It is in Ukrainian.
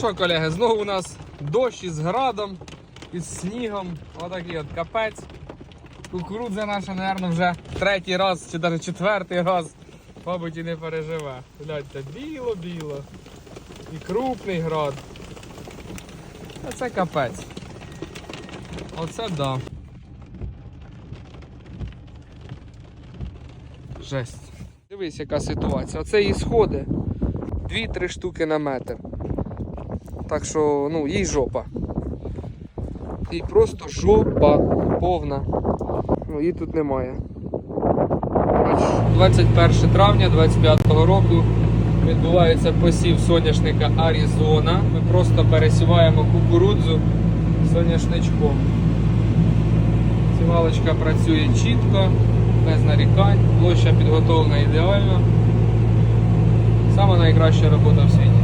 Що, колеги, знову у нас дощ із градом, із снігом. Отакий от капець. Кукурудза наша, мабуть, вже третій раз чи навіть четвертий раз, мабуть, і не переживе. Гляньте, біло-біло. І крупний град. А це капець. Оце да. Жесть. Дивись, яка ситуація. Оце її сходи. Дві-три штуки на метр. Так що, ну, їй жопа. Їй просто жопа повна. Ну, її тут немає. 21 травня 25 року відбувається посів соняшника Аризона. Ми просто пересіваємо кукурудзу соняшничком. Сівалочка працює чітко, без нарікань, площа підготовлена ідеально. Сама найкраща робота в світі.